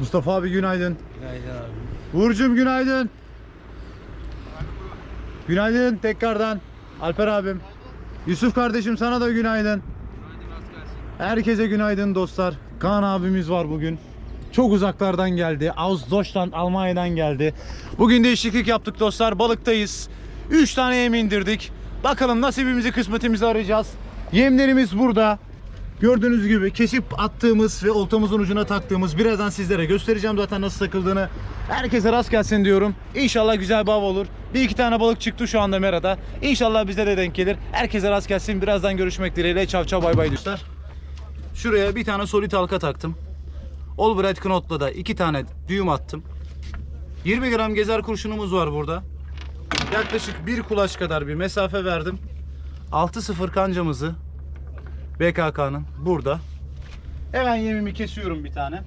Mustafa abi günaydın. Günaydın abi. Uğur'cum günaydın. Günaydın tekrardan. Alper abim. Yusuf kardeşim sana da günaydın. Herkese günaydın dostlar. Kaan abimiz var bugün. Çok uzaklardan geldi. Aus Deutschland, Almanya'dan geldi. Bugün değişiklik yaptık dostlar. Balıktayız. 3 tane yem indirdik. Bakalım nasibimizi, kısmetimizi arayacağız. Yemlerimiz burada. Gördüğünüz gibi kesip attığımız ve oltamızın ucuna taktığımız birazdan sizlere göstereceğim zaten nasıl takıldığını. Herkese rast gelsin diyorum. İnşallah güzel bir av olur. Bir iki tane balık çıktı şu anda merada. İnşallah bize de denk gelir. Herkese rast gelsin. Birazdan görüşmek dileğiyle. Çav çav bay bay dostlar. Şuraya bir tane solid halka taktım. Albright Knot'la da iki tane düğüm attım. 20 gram gezer kurşunumuz var burada. Yaklaşık bir kulaç kadar bir mesafe verdim. 6-0 kancamızı BKK'nın burada. Hemen yemimi kesiyorum bir tane.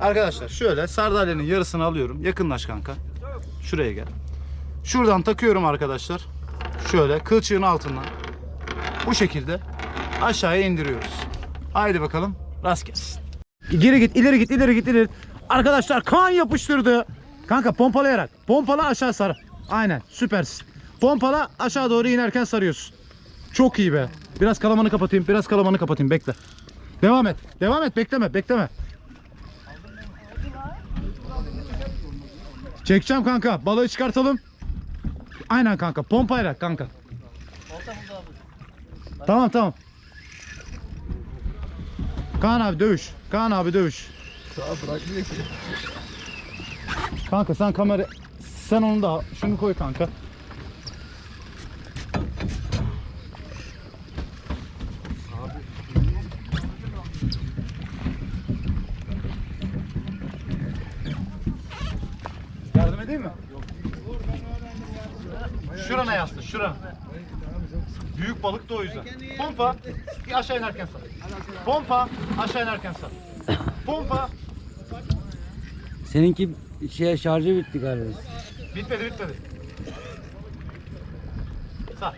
Arkadaşlar şöyle sardalyanın yarısını alıyorum. Yakınlaş kanka. Şuraya gel. Şuradan takıyorum arkadaşlar. Şöyle kılçığın altından. Bu şekilde aşağıya indiriyoruz. Haydi bakalım. Rast gelsin. Geri git, ileri git, ileri git, ileri. Arkadaşlar kan yapıştırdı. Kanka pompalayarak. Pompala aşağı sar. Aynen süpersin. Pompala aşağı doğru inerken sarıyorsun. Çok iyi be. Biraz kalamanı kapatayım. Biraz kalamanı kapatayım. Bekle. Devam et. Devam et. Bekleme. Bekleme. Çekeceğim kanka. Balığı çıkartalım. Aynen kanka. Pompayarak kanka. Tamam tamam. Kaan abi dövüş. Kaan abi dövüş. Kanka sen kamera sen onu da şunu koy kanka. Yardım edeyim mi? Şurana yaslı, şurana. Büyük balık da o yüzden. Pompa, bir aşağı inerken sar. Pompa, aşağı inerken sar. Pompa, Seninki şeye şarjı bitti galiba. Bitmedi bitmedi. Sağ.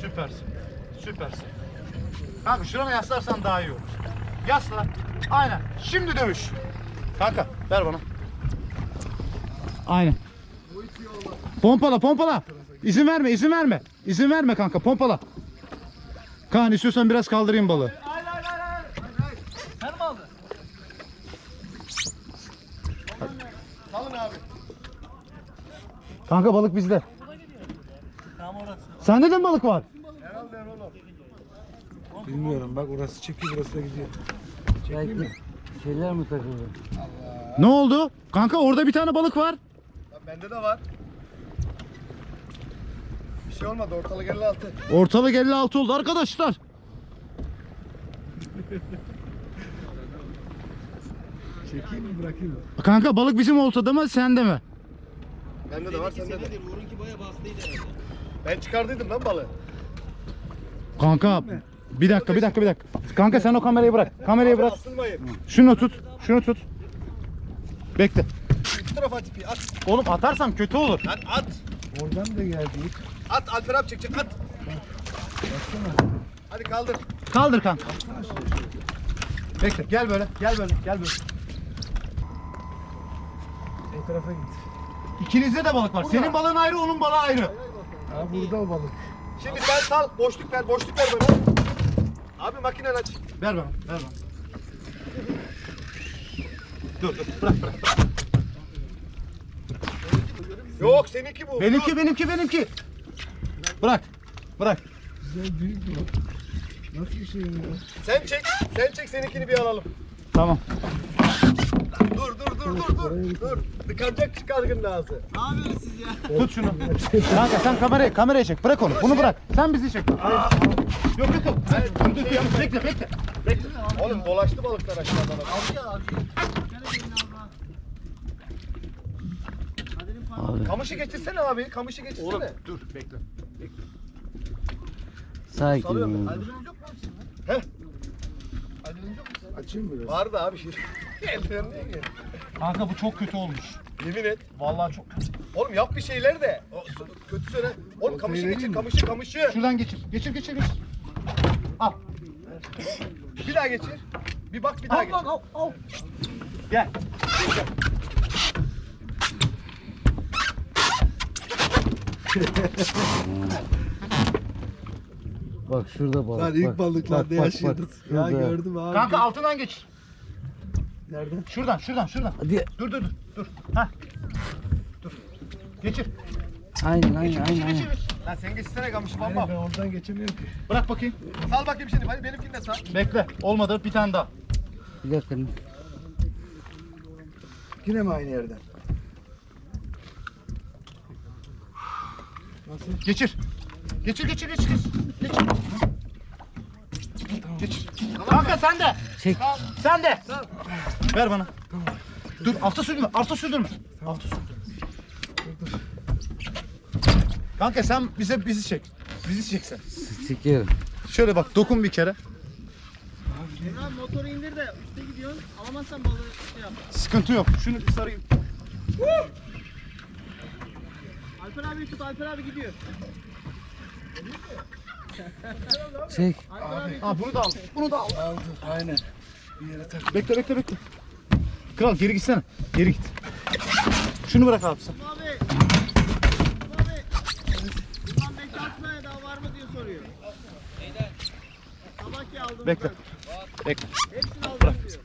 Süpersin. Süpersin. Kanka şurana yaslarsan daha iyi olur. Yasla. Aynen. Şimdi dövüş. Kanka ver bana. Aynen. Pompala pompala. İzin verme izin verme. İzin verme kanka pompala. Kaan istiyorsan biraz kaldırayım balığı. Kanka balık bizde. Sende de mi balık var? Bilmiyorum bak orası çekiyor burası da gidiyor. Belki şeyler mi takıldı? Ne oldu? Kanka orada bir tane balık var. Bende de var. Şey olmadı ortalık 56. Ortalık 56 oldu arkadaşlar. Çekeyim mi bırakayım mı? Kanka balık bizim oltada mı sende mi? Bende de var sende de. Ben çıkardıydım lan balığı. Kanka bir dakika bir dakika bir dakika. Kanka sen o kamerayı bırak. Kamerayı bırak. Asılmayın. Şunu tut. Şunu tut. Bekle. Bu tarafa tipi at. Oğlum atarsam kötü olur. Lan at. Oradan da geldi. At Alper abi çekecek at. Hadi kaldır. Kaldır kanka. Bekle. Gel böyle. Gel böyle. Gel böyle. O tarafa git. İkinizde de balık var. Senin balığın ayrı, onun balığı ayrı. Ha burada o balık. Şimdi sen sal. Boşluk ver. Boşluk ver bana. Abi makinen aç. Ver bana. Ver bana. Dur dur. Bırak bırak. Yok seninki bu. Benimki benimki benimki. Bırak. Bırak. Güzel büyük bir balık. Nasıl bir şey ya? Sen çek. Sen çek seninkini bir alalım. Tamam. Dur dur dur dur dur. Dur. Tıkanacak çıkargın ağzı. Tut şunu. Kanka sen kamerayı kameraya çek. Bırak onu. Bunu bırak. Sen bizi çek. Yok yok yok. Hayır, Dur, dur, dur. Bekle bekle. Bekle. Oğlum dolaştı balıklar aşağıdan. Abi Kamışı geçirsene abi. Kamışı geçirsene. Oğlum dur bekle. Sakin. Salıyorum. Eldiveniniz yok mu? Heh. Açayım mı biraz? Vardı abi şey. Eldiven niye geldi? Kanka bu çok kötü olmuş. Yemin et. Vallahi çok kötü. Oğlum yap bir şeyler de. O, kötü söyle. Oğlum kamışı geçir mi? kamışı kamışı. Şuradan geçir. Geçir geçir geçir. Al. Bir daha geçir. Bir bak bir daha geçir. al, al. Gel. Bak şurada balık. Lan ilk bak. balıklarda Bak, bak, bak. yaşıyorduk. Ya Şurada. gördüm abi. Kanka altından geç. Nereden? Şuradan, şuradan, şuradan. Hadi. Dur, dur, dur. Dur. Ha. Dur. Geçir. Aynen aynen aynen. aynen. Lan sen geçsene Hayır, bamba. ben oradan geçemiyorum ki. Bırak bakayım. Sal bakayım şimdi. Hadi benimkini de sal. Bekle. Olmadı. Bir tane daha. Bir dakika. Yine mi aynı yerden? Nasıl? Geçir. Geçir, geçir, geçir. Geçir. Geçir. Kanka sen de. Çek. Sen de. Ver bana. Dur, alta sürdürme. Alta sürdürme. Alta sürdürme. Kanka sen bize bizi çek. Bizi çek sen. Çekiyorum. Şöyle bak dokun bir kere. Abi motoru indir de üstte gidiyorsun. Alamazsan balığı şey yap. Sıkıntı yok. Şunu bir sarayım. Alper abi tut Alper abi gidiyor. Çek. Abi Ha bunu da al. Bunu da al. Aldı. Aynen. Bir yere tak. Bekle bekle bekle. Kral geri gitsene. Geri git. Şunu bırak abi sen. abi. Abi. Ulan 5-6 tane daha var mı diye soruyor. Neyden? Sabah ki aldım. Bekle. Bekle. Hepsini aldım diyor.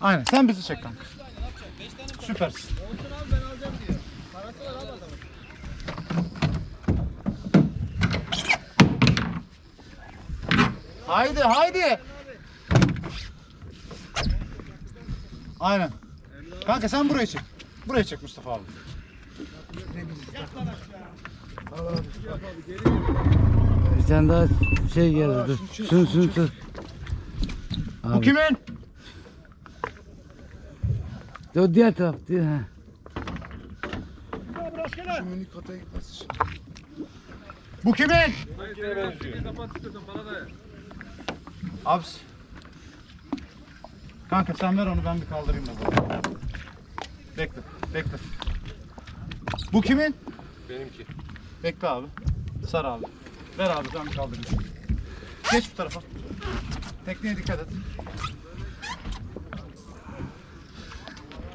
Aynen sen bizi çek kanka. Süpersin. Olsun abi ben alacağım diyor. Parası var abi adamın. Haydi haydi. Aynen. Kanka sen buraya çek. Buraya çek Mustafa abi. Bir tane daha şey geldi dur. Şunu şunu tut. Bu Abi. kimin? O diğer taraf. Diğer, ha. Şu minik kotaya gitmesi için. Bu kimin? Abs. Kanka sen ver onu ben bir kaldırayım da. Bekle, bekle. Bu kimin? Benimki. Bekle abi. Sar abi. Ver abi ben bir kaldırayım. Geç bu tarafa. Tekneye dikkat et.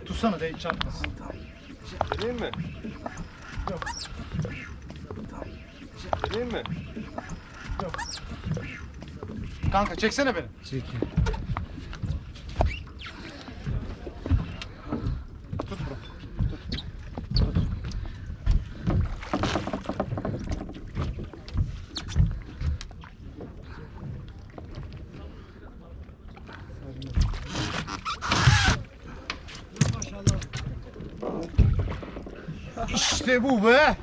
Tutsana değil çarpmasın. Vereyim mi? Yok. Vereyim mi? Kanka çeksene beni. Çek. Tut bro. İşte bu be.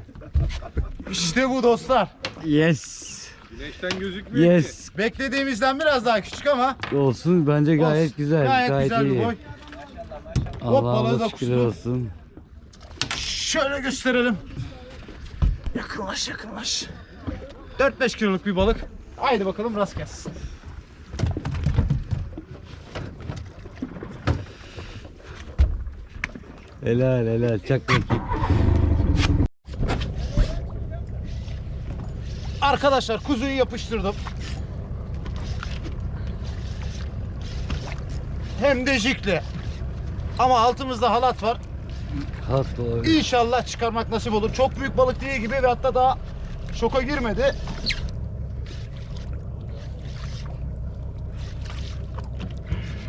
İşte bu dostlar. Yes. Güneşten gözükmüyor Yes. Beklediğimizden biraz daha küçük ama Olsun bence gayet olsun. güzel. Gayet, güzel bir iyi. boy. balığı da Allah'a şükürler kustu. olsun. Şöyle gösterelim. Yakınlaş yakınlaş. 4-5 kiloluk bir balık. Haydi bakalım rast gelsin. Helal helal. Çak bakayım. Arkadaşlar kuzuyu yapıştırdım. Hem de jikli. Ama altımızda halat var. Hat olabilir. İnşallah çıkarmak nasip olur. Çok büyük balık değil gibi ve hatta daha şoka girmedi.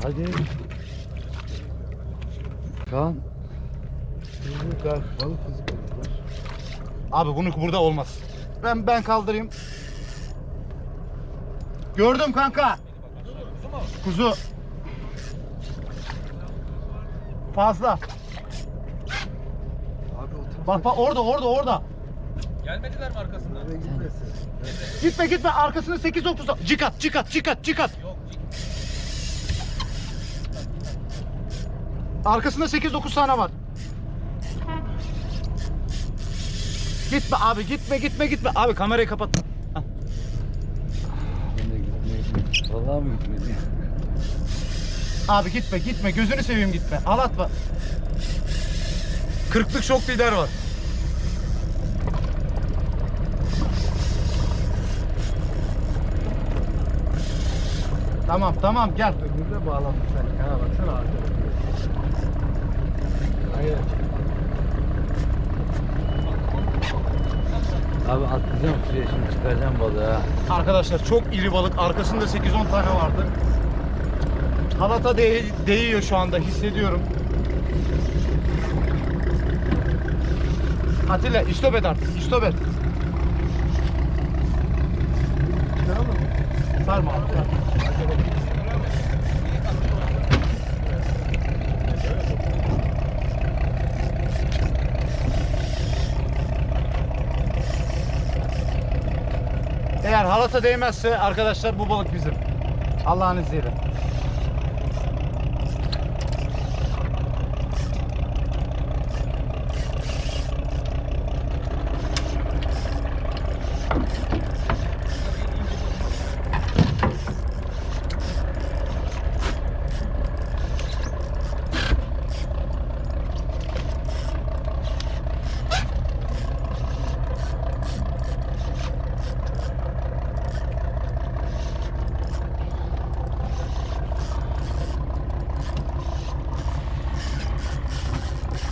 Hadi. Kaan. Balık var. Abi bunu burada olmaz. Ben ben kaldırayım. Gördüm kanka. Kuzu. Fazla. Abi o Bak bak orada orada orada. gitmesin. Gitme gitme arkasını 8 9 cikat cikat cikat cikat. Arkasında 8 9 tane var. Gitme abi gitme gitme gitme. Abi kamerayı kapat. Ben de gitmeyeyim. Vallahi mi gitmedi? Abi gitme gitme gözünü seveyim gitme. Alatma. Kırklık şok lider var. Tamam tamam gel. Öbürüne bağlandı sen. Ha baksana arkada. Aynen. Abi atlayacağım suya şimdi çıkaracağım balığı ha. Arkadaşlar çok iri balık. Arkasında 8-10 tane vardı. Halata değ- değiyor şu anda hissediyorum. Atilla istop et artık. istop et. Sarma abi. Eğer halata değmezse arkadaşlar bu balık bizim. Allah'ın izniyle.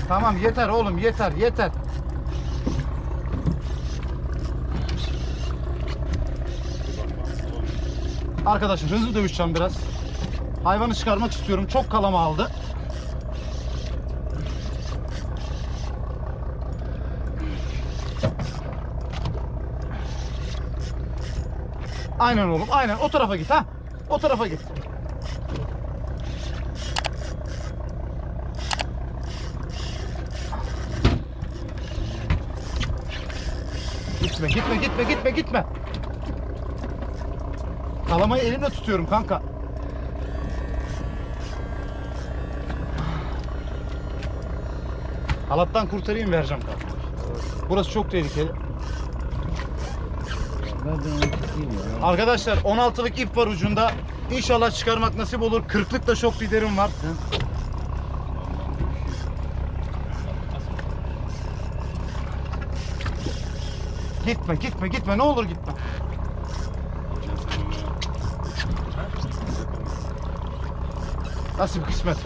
Tamam yeter oğlum yeter yeter. Arkadaşlar hızlı dövüşeceğim biraz. Hayvanı çıkarmak istiyorum. Çok kalama aldı. Aynen oğlum aynen o tarafa git ha. O tarafa git. Gitme gitme gitme gitme gitme. Kalamayı elimle tutuyorum kanka. Halattan kurtarayım vereceğim kanka. Burası çok tehlikeli. Arkadaşlar 16'lık ip var ucunda. İnşallah çıkarmak nasip olur. 40'lık da şok liderim var. Gitme gitme gitme ne olur gitme. Nasip kısmet.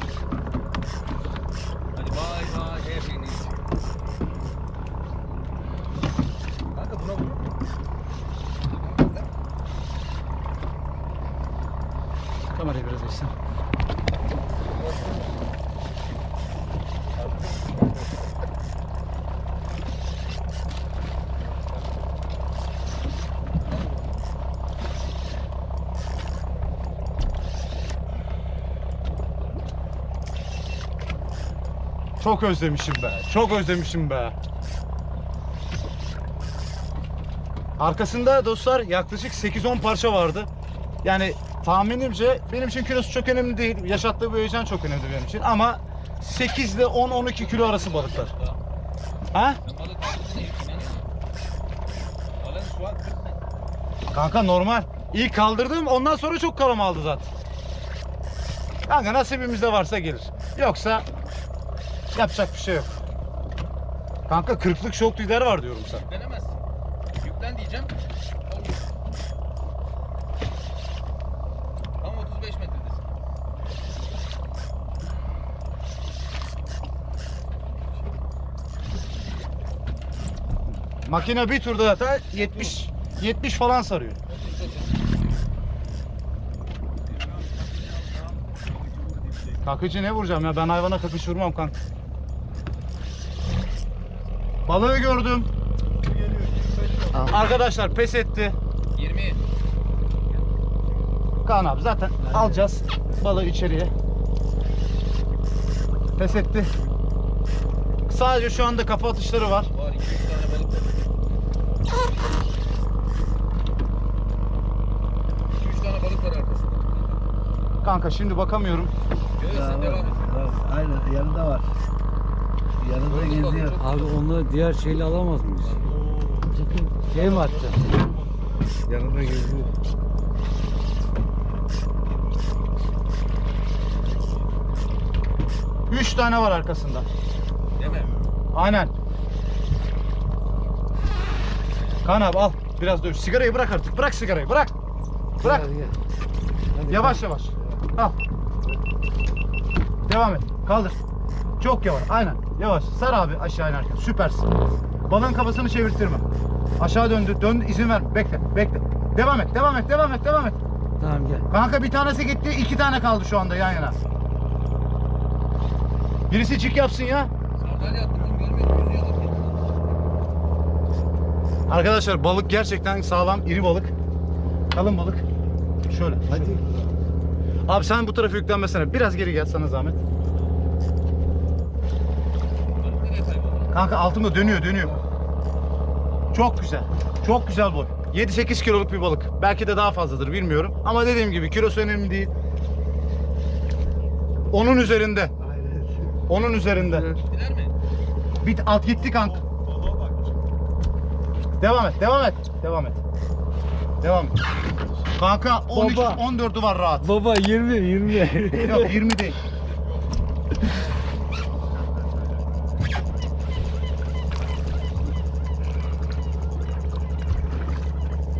Hadi bay bay hepiniz. Çok özlemişim be. Çok özlemişim be. Arkasında dostlar yaklaşık 8-10 parça vardı. Yani tahminimce benim için kilosu çok önemli değil. Yaşattığı bu heyecan çok önemli benim için. Ama 8 ile 10-12 kilo arası balıklar. Ha? Ben balık aldığımda yüklenir. Balığın şu an 40 ne? Kanka normal. İlk kaldırdım ondan sonra çok kalama aldı zaten. Kanka nasibimizde varsa gelir. Yoksa yapacak bir şey yok. Kanka 40'lık şok lider var diyorum sana. Yüklenemezsin. Yüklen diyeceğim. Olmuyor. Tam 35 metredesin. Makine bir turda zaten 70 70 falan sarıyor. Kakıcı ne vuracağım ya? Ben hayvana kakış vurmam kanka. Balığı gördüm. Arkadaşlar pes etti. 20. Kaan abi zaten alacağız balığı içeriye. Pes etti. Sadece şu anda kafa atışları var. Var 2-3 tane balık var. 2-3 tane balık var arkasında. Kanka şimdi bakamıyorum. Görüyorsun devam et. Aynen yanında var. Yanında geziyor. Abi onu diğer şeyle alamaz mıyız? Şey mi atacağız? Yanında geziyor. Üç tane var arkasında. Değil mi? Aynen. Kaan abi al. Biraz dövüş. Sigarayı bırak artık. Bırak sigarayı. Bırak. Bırak. Gel, gel. Yavaş yavaş. Al. Devam et. Kaldır. Çok yavaş. Aynen. Yavaş. Sar abi aşağı inerken. Süpersin. Balığın kafasını çevirtirme. Aşağı döndü. Dön izin ver. Bekle. Bekle. Devam et. Devam et. Devam et. Devam et. Tamam gel. Kanka bir tanesi gitti. iki tane kaldı şu anda yan yana. Birisi çık yapsın ya. Arkadaşlar balık gerçekten sağlam, iri balık. Kalın balık. Şöyle. Hadi. Abi sen bu tarafa yüklenmesene. Biraz geri gel sana zahmet. Kanka altımda dönüyor, dönüyor. Çok güzel. Çok güzel boy. 7-8 kiloluk bir balık. Belki de daha fazladır bilmiyorum. Ama dediğim gibi kilosu önemli değil. Onun üzerinde. Onun üzerinde. Bit alt gitti kanka. Devam et, devam et. Devam et. Devam et. Kanka 13 Baba. 14'ü var rahat. Baba 20 20. Yok 20 değil.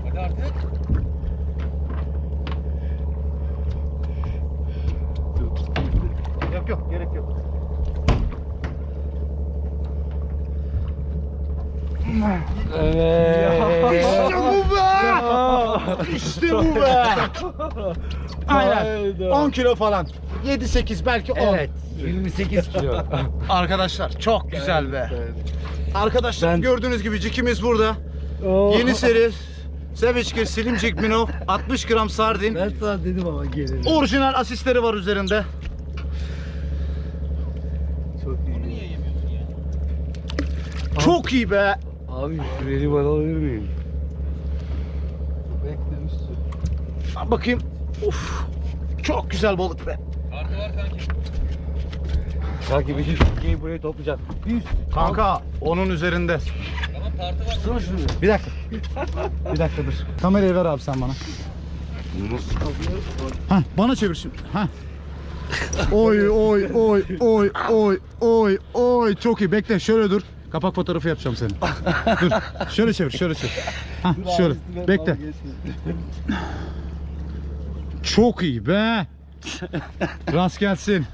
Hadi artık. Yok yok gerek yok. Evet. İşte bu be! İşte bu be! Aynen. Hayda. 10 kilo falan. 7-8 belki 10. Evet. 28 kilo. Arkadaşlar çok güzel be. Arkadaşlar Ben- gördüğünüz gibi cikimiz burada. Oo. Yeni seri Seviçkir Slimcik Minov 60 gram sardin. Ben sana dedim ama gelir. Orijinal asistleri var üzerinde. Çok iyi. Çok iyi be. Abi süreli bana alabilir miyim? Bakayım. Of. Çok güzel balık be. Kartı var kanki. Sanki bütün Türkiye'yi buraya toplayacak. Yüz. Kanka onun üzerinde. Tamam kartı var. Sana şunu. Bir dakika. Bir dakika dur. Kamerayı ver abi sen bana. Ha bana çevir şimdi. Ha. Oy oy oy oy oy oy oy çok iyi. Bekle şöyle dur. Kapak fotoğrafı yapacağım seni. dur. Şöyle çevir, şöyle çevir. Ha şöyle. Bekle. Çok iyi be. Rast gelsin.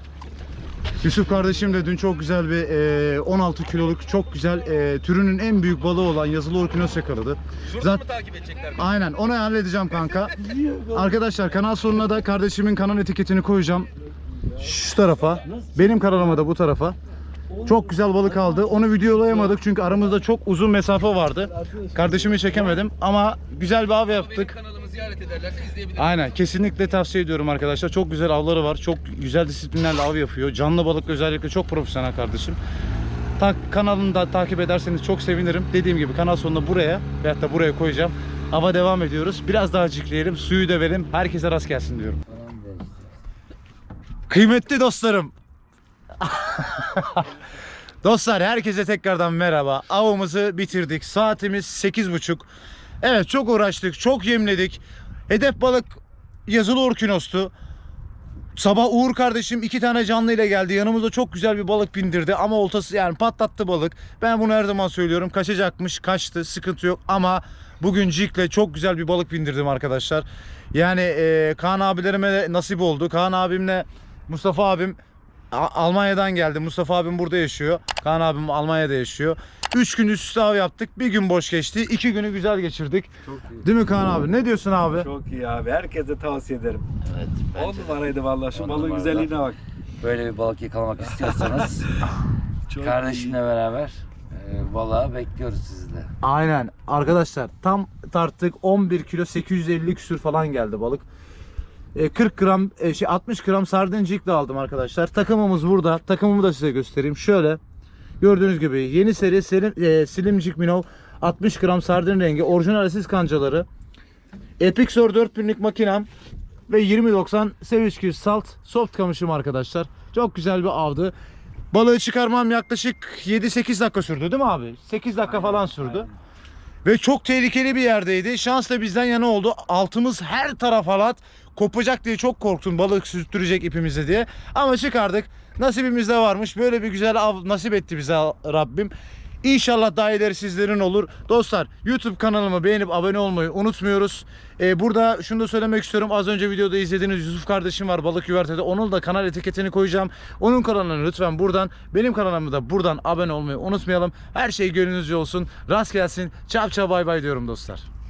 Yusuf kardeşim de dün çok güzel bir e, 16 kiloluk çok güzel e, türünün en büyük balığı olan yazılı orkinos yakaladı. Zaten mı takip edecekler? beni? Aynen onu halledeceğim kanka. Arkadaşlar kanal sonuna da kardeşimin kanal etiketini koyacağım. Şu tarafa. Benim kanalıma da bu tarafa. Çok güzel balık aldı. Onu videolayamadık çünkü aramızda çok uzun mesafe vardı. Kardeşimi çekemedim ama güzel bir av yaptık. kanalımı ziyaret ederlerse izleyebilirler. Aynen kesinlikle tavsiye ediyorum arkadaşlar. Çok güzel avları var. Çok güzel disiplinlerle av yapıyor. Canlı balık özellikle çok profesyonel kardeşim. Ta kanalını da takip ederseniz çok sevinirim. Dediğim gibi kanal sonunda buraya veyahut da buraya koyacağım. Ava devam ediyoruz. Biraz daha cikleyelim. Suyu da verelim. Herkese rast gelsin diyorum. Kıymetli dostlarım. Dostlar herkese tekrardan merhaba. Avımızı bitirdik. Saatimiz 8.30. Evet çok uğraştık, çok yemledik. Hedef balık yazılı orkinostu. Sabah Uğur kardeşim iki tane canlı ile geldi. Yanımızda çok güzel bir balık bindirdi ama oltası yani patlattı balık. Ben bunu her zaman söylüyorum. Kaçacakmış, kaçtı. Sıkıntı yok ama bugün Cik'le çok güzel bir balık bindirdim arkadaşlar. Yani e, Kaan abilerime de nasip oldu. Kaan abimle Mustafa abim Almanya'dan geldi. Mustafa abim burada yaşıyor. Kaan abim Almanya'da yaşıyor. 3 gün üst üste av yaptık. Bir gün boş geçti. 2 günü güzel geçirdik. Çok iyi. Değil mi Kaan abi? Ne diyorsun abi? Çok iyi abi. Herkese tavsiye ederim. Evet. 10 bence de. numaraydı vallahi. Şu On balığın güzelliğine bak. Böyle bir balık yakalamak istiyorsanız Çok kardeşimle beraber e, balığa bekliyoruz sizi de. Aynen. Arkadaşlar tam tarttık 11 kilo 850 küsür falan geldi balık. E, 40 gram e, şey 60 gram sardıncıkla aldım arkadaşlar. Takımımız burada. Takımımı da size göstereyim. Şöyle gördüğünüz gibi yeni seri Selim, e, Slimcik Minov 60 gram sardin rengi orijinal asis kancaları. Epixor 4000'lik makinem ve 2090 Savage Salt soft kamışım arkadaşlar. Çok güzel bir avdı. Balığı çıkarmam yaklaşık 7-8 dakika sürdü değil mi abi? 8 dakika falan sürdü. Ve çok tehlikeli bir yerdeydi. Şans da bizden yana oldu. Altımız her taraf halat. Kopacak diye çok korktum balık sürttürecek ipimizi diye. Ama çıkardık. Nasibimizde varmış. Böyle bir güzel av nasip etti bize Rabbim. İnşallah daha ileri sizlerin olur. Dostlar YouTube kanalımı beğenip abone olmayı unutmuyoruz. Ee, burada şunu da söylemek istiyorum. Az önce videoda izlediğiniz Yusuf kardeşim var balık güvertede. Onun da kanal etiketini koyacağım. Onun kanalına lütfen buradan benim kanalıma da buradan abone olmayı unutmayalım. Her şey gönlünüzce olsun. Rast gelsin. Çap çap bay bay diyorum dostlar.